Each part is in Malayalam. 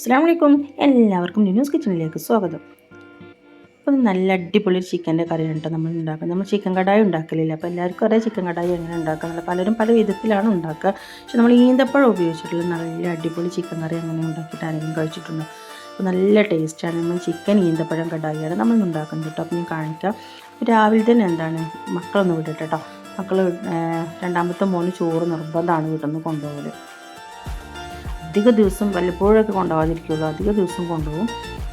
അസ്സാം എല്ലാവർക്കും ന്യൂസ് കിച്ചണിലേക്ക് സ്വാഗതം. അപ്പോൾ നല്ല അടിപൊളി ചിക്കന്റെ കറിയാണ് കേട്ടോ നമ്മൾ ഉണ്ടാക്കുന്നത്. നമ്മൾ ചിക്കൻ കടായി ഉണ്ടാക്കലില്ല. അപ്പോൾ എല്ലാവർക്കും അറിയാം ചിക്കൻ കടായി എങ്ങനെ ഉണ്ടാക്കുന്നത് പലരും പല വിധത്തിലാണ് ഉണ്ടാക്കുക. പക്ഷെ നമ്മൾ ഈന്തപ്പഴം ഉപയോഗിച്ചിട്ടുള്ള നല്ല അടിപൊളി ചിക്കൻ കറി അങ്ങനെ ഉണ്ടാക്കിയിട്ട് ആരെങ്കിലും കഴിച്ചിട്ടുണ്ടോ? അപ്പോൾ നല്ല ടേസ്റ്റാണ് നമ്മൾ ചിക്കൻ ഈന്തപ്പഴം കടായിയാണ് നമ്മൾ ഉണ്ടാക്കുന്നത് കേട്ടോ. അപ്പം ഞാൻ കാണിക്കാം. രാവിലെ തന്നെ എന്താണ്? മക്കളൊന്ന് വിടട്ടെ കേട്ടോ. മക്കൾ രണ്ടാമത്തെ മോന് ചോറ് നിർബന്ധമാണ് വീട്ടിൽ നിന്ന് കൊണ്ടുപോകൽ. അധിക ദിവസം വല്ലപ്പോഴൊക്കെ കൊണ്ടുപോകാതിരിക്കുള്ളൂ. അധിക ദിവസം കൊണ്ടുപോകും.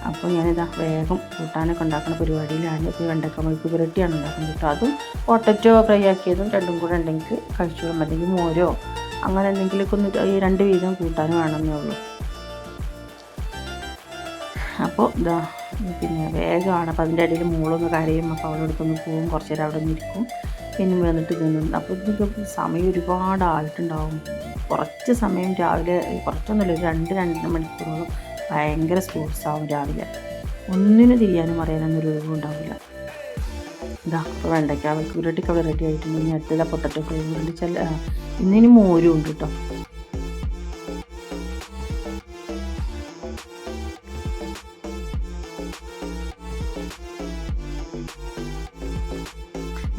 അപ്പോൾ ഞാനിതാ വേഗം കൂട്ടാനൊക്കെ ഉണ്ടാക്കുന്ന പരിപാടിയിലാണ്. ഇപ്പോൾ വെണ്ടക്ക മെഴുക്ക് പുരട്ടിയാണ് ഉണ്ടാക്കുന്നത് കേട്ടോ. അതും പൊട്ടറ്റോ ഫ്രൈ ആക്കിയതും രണ്ടും കൂടെ ഉണ്ടെങ്കിൽ കഴിച്ചോളും അല്ലെങ്കിൽ മോരോ അങ്ങനെ എന്തെങ്കിലുമൊക്കെ ഒന്ന് ഈ രണ്ട് വീതം കൂട്ടാൻ വേണമെന്നേ ഉള്ളൂ. അപ്പോൾ ഇതാ പിന്നെ വേഗമാണ്. അപ്പോൾ അതിന്റെ ഇടയിൽ മോളൊന്ന് കരയും. അപ്പോൾ അവളുടെ അടുത്തൊന്ന് പോവും. കുറച്ച് നേരം അവിടെ നിന്ന് പിന്നെ വന്നിട്ട് തിന്നും. അപ്പോൾ ഇതിന്റെ സമയം ഒരുപാട് ആയിട്ടുണ്ടാവും. കുറച്ച് സമയം രാവിലെ കുറച്ചൊന്നുമില്ല ഒരു രണ്ട് രണ്ടര മണിക്കൂറോളം ഭയങ്കര സ്പോർട്സ് ആവും രാവിലെ. ഒന്നിനും തിരിയാനും അറിയാനൊന്നും ഒരു ഒഴിവും ഉണ്ടാവില്ല. ഇതാ അപ്പോൾ വെണ്ടയ്ക്ക അവൾക്ക് ഉരുട്ടിക്ക് അവിടെ റെഡി ആയിട്ടുണ്ട്. ഇനി അടുത്തത് പൊട്ടറ്റോ ഫ്രൈ ചില ഇന്നിനി മോരും ഉണ്ട് കേട്ടോ.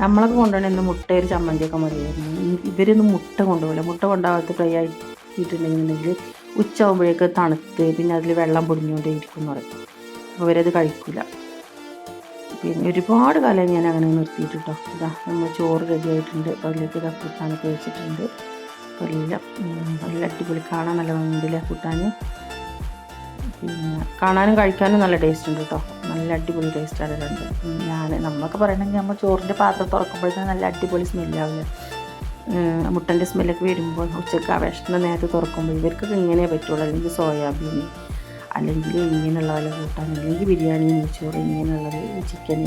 നമ്മളൊക്കെ കൊണ്ടുവന്നെ ഇന്ന് മുട്ട ഒരു ചമ്മന്തിയൊക്കെ മതിയായിരുന്നു. ഇവരൊന്നും മുട്ട കൊണ്ടുപോകില്ല. മുട്ട കൊണ്ടാകാത്ത ഫ്രൈ ആക്കിയിട്ടുണ്ടെങ്കിൽ ഉച്ചയാകുമ്പോഴേക്ക് തണുത്ത് പിന്നെ അതിൽ വെള്ളം പൊടിഞ്ഞുകൊണ്ടേ ഇരിക്കും എന്ന് പറയും അവരത് കഴിക്കില്ല. പിന്നെ ഒരുപാട് കാലം ഞാൻ അങ്ങനെ നിർത്തിയിട്ട് കേട്ടോ ഇതാ നമ്മൾ ചോറ് റെഡി ആയിട്ടുണ്ട്. പള്ളിക്ക് ഇതാ കൂട്ടാനൊക്കെ വെച്ചിട്ടുണ്ട്. നല്ല അടിപൊളി. കാണാൻ നല്ല ഭംഗിയില്ല കൂട്ടാൻ. പിന്നെ കാണാനും കഴിക്കാനും നല്ല ടേസ്റ്റ് ഉണ്ട് കേട്ടോ. നല്ല അടിപൊളി ടേസ്റ്റ് രണ്ട് ഞാൻ നമ്മളൊക്കെ പറയണമെങ്കിൽ നമ്മൾ ചോറിന്റെ പാത്രം തുറക്കുമ്പോഴത്തേക്കും നല്ല അടിപൊളി സ്മെല്ലാവില്ല മുട്ടന്റെ സ്മെല്ലൊക്കെ വരുമ്പോൾ ഉച്ചയ്ക്ക് ആ വിഷമ നേരത്തെ തുറക്കുമ്പോൾ ഇവർക്കൊക്കെ ഇങ്ങനെ പറ്റുള്ളൂ. അല്ലെങ്കിൽ സോയാബീൻ അല്ലെങ്കിൽ ഇങ്ങനെയുള്ള വല്ല കൂട്ടാൻ അല്ലെങ്കിൽ ബിരിയാണി നെയ്ച്ചോറ് ഇങ്ങനെയുള്ളത് ചിക്കൻ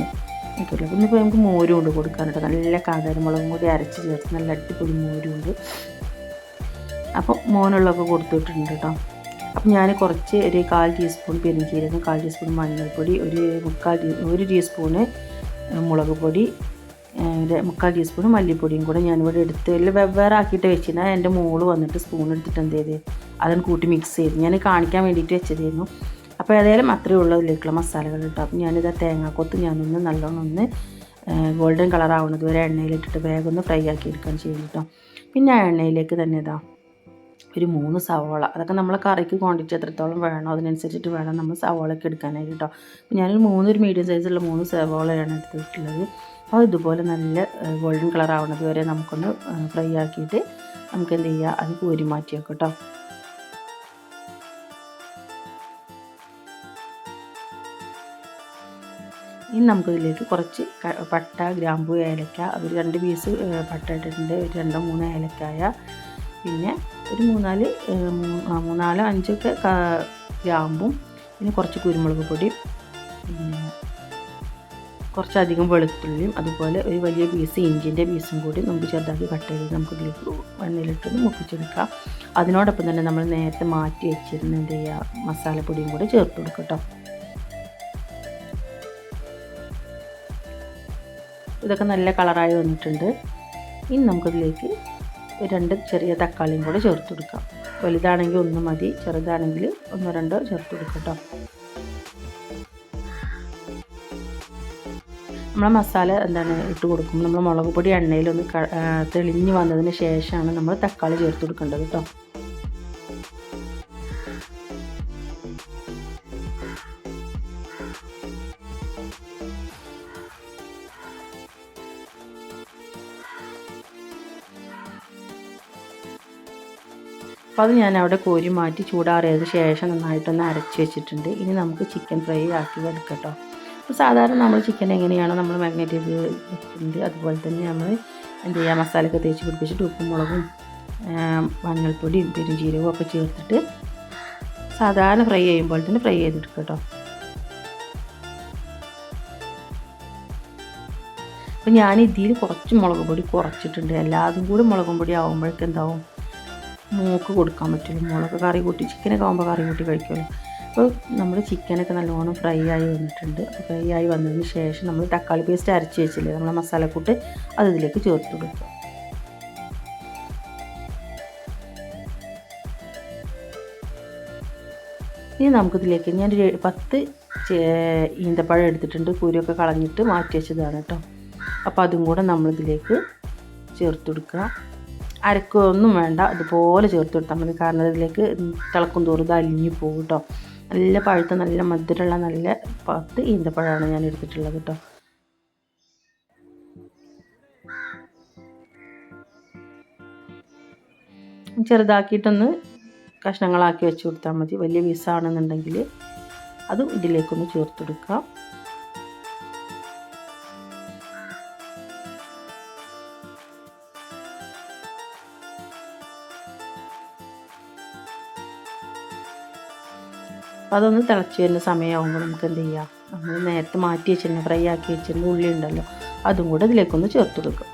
പറ്റില്ല പിന്നെ ഇപ്പോൾ നമുക്ക് മോരും കൊണ്ട് കൊടുക്കാനുണ്ട് നല്ല കാന്താരമുളകും കൂടി അരച്ച് ചേർത്ത് നല്ല അടിപൊളി മോരും ഉണ്ട്. അപ്പോൾ മോനുള്ളതൊക്കെ കൊടുത്തിട്ടുണ്ട് കേട്ടോ. അപ്പം ഞാൻ കുറച്ച് ഒരു കാൽ ടീസ്പൂൺ പെരുംജീരകം കാൽ ടീസ്പൂൺ മഞ്ഞൾപ്പൊടി ഒരു മുക്കാൽ ഒരു ടീസ്പൂണ് മുളക് പൊടി മുക്കാൽ ടീസ്പൂൺ മല്ലിപ്പൊടിയും കൂടെ ഞാനിവിടെ എടുത്ത് എല്ലാം വെവ്വേറെ ആക്കിയിട്ട് വെച്ചിരുന്നാൽ എന്റെ മോൾ വന്നിട്ട് സ്പൂൺ എടുത്തിട്ട് എന്ത് ചെയ്ത് അതിന് കൂട്ടി മിക്സ് ചെയ്ത്. ഞാൻ കാണിക്കാൻ വേണ്ടിയിട്ട് വെച്ചതായിരുന്നു. അപ്പോൾ ഏതായാലും അത്രയേ ഉള്ളൂ അതിലേക്കുള്ള മസാലകൾ കേട്ടോ അപ്പം ഞാനിത് ആ തേങ്ങാക്കൊത്ത് ഞാനൊന്ന് നല്ലോണം ഒന്ന് ഗോൾഡൻ കളർ ആവുന്നത് വരെ എണ്ണയിലിട്ടിട്ട് വേഗം ഒന്ന് ഫ്രൈ ആക്കി എടുക്കാൻ ചെയ്യും കേട്ടോ പിന്നെ ആ എണ്ണയിലേക്ക് തന്നെ ഇതാ ഒരു മൂന്ന് സവോള. അതൊക്കെ നമ്മളെ കറിക്ക് ക്വാണ്ടിറ്റി എത്രത്തോളം വേണോ അതിനനുസരിച്ചിട്ട് വേണം നമ്മൾ സവോളയൊക്കെ എടുക്കാനായിട്ട് കേട്ടോ ഞാനൊരു മൂന്നൊരു മീഡിയം സൈസുള്ള മൂന്ന് സവോളയാണ് എടുത്തിട്ടുള്ളത്. അപ്പോൾ ഇതുപോലെ നല്ല ഗോൾഡൻ കളർ ആവുന്നത് വരെ നമുക്കൊന്ന് ഫ്രൈ ആക്കിയിട്ട് നമുക്ക് എന്ത് ചെയ്യുക അത് കോരി മാറ്റി വെക്കും കേട്ടോ ഇനി നമുക്കിതിലേക്ക് കുറച്ച് പട്ട ഗ്രാമ്പു ഏലക്ക ഒരു രണ്ട് പീസ് പട്ട ഇട്ടിട്ടുണ്ട്. ഒരു രണ്ടോ മൂന്നോ ഏലക്കായ. പിന്നെ ഒരു മൂന്നാൽ മൂന്നാലോ അഞ്ചൊക്കെ ഗ്രാമ്പും പിന്നെ കുറച്ച് കുരുമുളക് പൊടി കുറച്ചധികം വെളുത്തുള്ളിയും അതുപോലെ ഒരു വലിയ പീസ് ഇഞ്ചിന്റെ പീസും കൂടി നമുക്ക് ചെറുതാക്കി കട്ട് ചെയ്ത് നമുക്ക് ഇതിലേക്ക് എണ്ണയിലിട്ടൊന്ന് മുപ്പിച്ചെടുക്കാം. അതിനോടൊപ്പം തന്നെ നമ്മൾ നേരത്തെ മാറ്റി വെച്ചിരുന്ന എന്ത് ചെയ്യുക മസാലപ്പൊടിയും കൂടി ചേർത്ത് കൊടുക്കട്ടോ കേട്ടോ ഇതൊക്കെ നല്ല കളറായി വന്നിട്ടുണ്ട്. ഇനി നമുക്കിതിലേക്ക് രണ്ട് ചെറിയ തക്കാളിയും കൂടെ ചേർത്ത് കൊടുക്കാം. വലുതാണെങ്കിൽ ഒന്ന് മതി ചെറുതാണെങ്കിൽ ഒന്നോ രണ്ടോ ചേർത്ത് കൊടുക്കാം കേട്ടോ നമ്മൾ മസാല എന്താണ് ഇട്ട് കൊടുക്കുമ്പോൾ നമ്മൾ മുളക് പൊടി എണ്ണയിലൊന്ന് തെളിഞ്ഞ് വന്നതിന് ശേഷമാണ് നമ്മൾ തക്കാളി ചേർത്ത് കൊടുക്കേണ്ടത് കേട്ടോ അപ്പോൾ അത് ഞാൻ അവിടെ കോരി മാറ്റി ചൂടാറിയതിന് ശേഷം നന്നായിട്ടൊന്ന് അരച്ച് വെച്ചിട്ടുണ്ട്. ഇനി നമുക്ക് ചിക്കൻ ഫ്രൈ ആക്കി എടുക്കട്ടോ അപ്പോൾ സാധാരണ നമ്മൾ ചിക്കൻ എങ്ങനെയാണോ നമ്മൾ മാഗ്നേറ്റ് ചെയ്ത് അതുപോലെ തന്നെ നമ്മൾ എന്ത് ചെയ്യുക മസാലയൊക്കെ തേച്ച് പിടിപ്പിച്ചിട്ട് ഉപ്പും മുളകും മഞ്ഞൾപ്പൊടിയും പെരുംജീരകവും ഒക്കെ ചേർത്തിട്ട് സാധാരണ ഫ്രൈ ചെയ്യുമ്പോൾ തന്നെ ഫ്രൈ ചെയ്തെടുക്കുക കേട്ടോ. അപ്പോൾ ഞാൻ ഇതിൽ കുറച്ച് മുളക് പൊടി കുറച്ചിട്ടുണ്ട്. എല്ലാതും കൂടി മുളകും പൊടി ആകുമ്പോഴേക്കും എന്താവും? മൂക്ക് കൊടുക്കാൻ പറ്റുള്ളൂ മുളക് കറി കൂട്ടി ചിക്കനൊക്കെ ആകുമ്പോൾ കറി കൂട്ടി കഴിക്കുമല്ലോ. അപ്പോൾ നമ്മൾ ചിക്കനൊക്കെ നല്ലോണം ഫ്രൈ ആയി വന്നിട്ടുണ്ട്. ഫ്രൈ ആയി വന്നതിന് ശേഷം നമ്മൾ തക്കാളി പേസ്റ്റ് അരച്ച് വെച്ചില്ലേ നമ്മളെ മസാലക്കൂട്ട് അത് ഇതിലേക്ക് ചേർത്ത് കൊടുക്കുക. ഇനി നമുക്കിതിലേക്ക് ഞാനൊരു പത്ത് ഈന്തപ്പഴം എടുത്തിട്ടുണ്ട്. കുരുവൊക്കെ കളഞ്ഞിട്ട് മാറ്റി വെച്ചതാണ് കേട്ടോ. അപ്പോൾ അതും കൂടെ നമ്മളിതിലേക്ക് ചേർത്ത് കൊടുക്കുക. അരക്കൊന്നും വേണ്ട അതുപോലെ ചേർത്ത് കൊടുത്താൽ മതി. കാരണം ഇതിലേക്ക് തിളക്കും തോറും ഇത് അലിഞ്ഞു പോകും കേട്ടോ. നല്ല പഴുത്ത നല്ല മധുരമുള്ള നല്ല പത്ത് ഈന്തപ്പഴമാണ് ഞാൻ എടുത്തിട്ടുള്ളത് കേട്ടോ. ചെറുതാക്കിയിട്ടൊന്ന് കഷ്ണങ്ങളാക്കി വെച്ച് കൊടുത്താൽ മതി. വലിയ പീസാണെന്നുണ്ടെങ്കിൽ അതും ഇതിലേക്കൊന്ന് ചേർത്ത് അതൊന്ന് തിളച്ച് വരുന്ന സമയമാകുമ്പോൾ നമുക്ക് എന്ത് ചെയ്യാം? നമ്മൾ നേരത്തെ മാറ്റി വെച്ചിരുന്ന ഫ്രൈ ആക്കി വെച്ചിരുന്ന ഉള്ളി ഉണ്ടല്ലോ അതും കൂടെ ഇതിലേക്കൊന്ന് ചേർത്ത് കൊടുക്കും.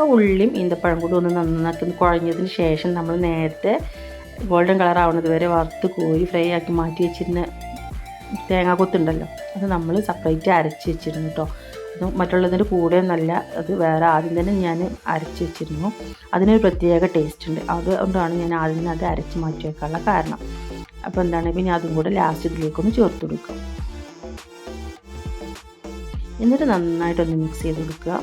അപ്പോൾ ഉള്ളിയും ഈന്തപ്പഴം കൂടി ഒന്ന് നന്നാക്കി ഒന്ന് കുഴഞ്ഞതിന് ശേഷം നമ്മൾ നേരത്തെ ഗോൾഡൻ കളർ ആവുന്നത് വരെ വറുത്ത് കോരി ഫ്രൈ ആക്കി മാറ്റി വെച്ചിരുന്ന തേങ്ങാ കൊത്തുണ്ടല്ലോ. അത് നമ്മൾ സെപ്പറേറ്റ് അരച്ച് വെച്ചിരുന്നു കേട്ടോ അത് മറ്റുള്ളതിന്റെ കൂടെ നല്ല അത് വേറെ ആദ്യം തന്നെ ഞാൻ അരച്ച് വെച്ചിരുന്നു. അതിനൊരു പ്രത്യേക ടേസ്റ്റ് ഉണ്ട്. അതുകൊണ്ടാണ് ഞാൻ ആദ്യം തന്നെ അത് അരച്ച് മാറ്റി വെക്കാനുള്ള കാരണം. അപ്പോൾ എന്താണ് പിന്നെ അതും കൂടെ ലാസ്റ്റ് ഇതിലേക്കൊന്ന് ചേർത്ത് കൊടുക്കുക എന്നിട്ട് നന്നായിട്ടൊന്ന് മിക്സ് ചെയ്ത് കൊടുക്കുക.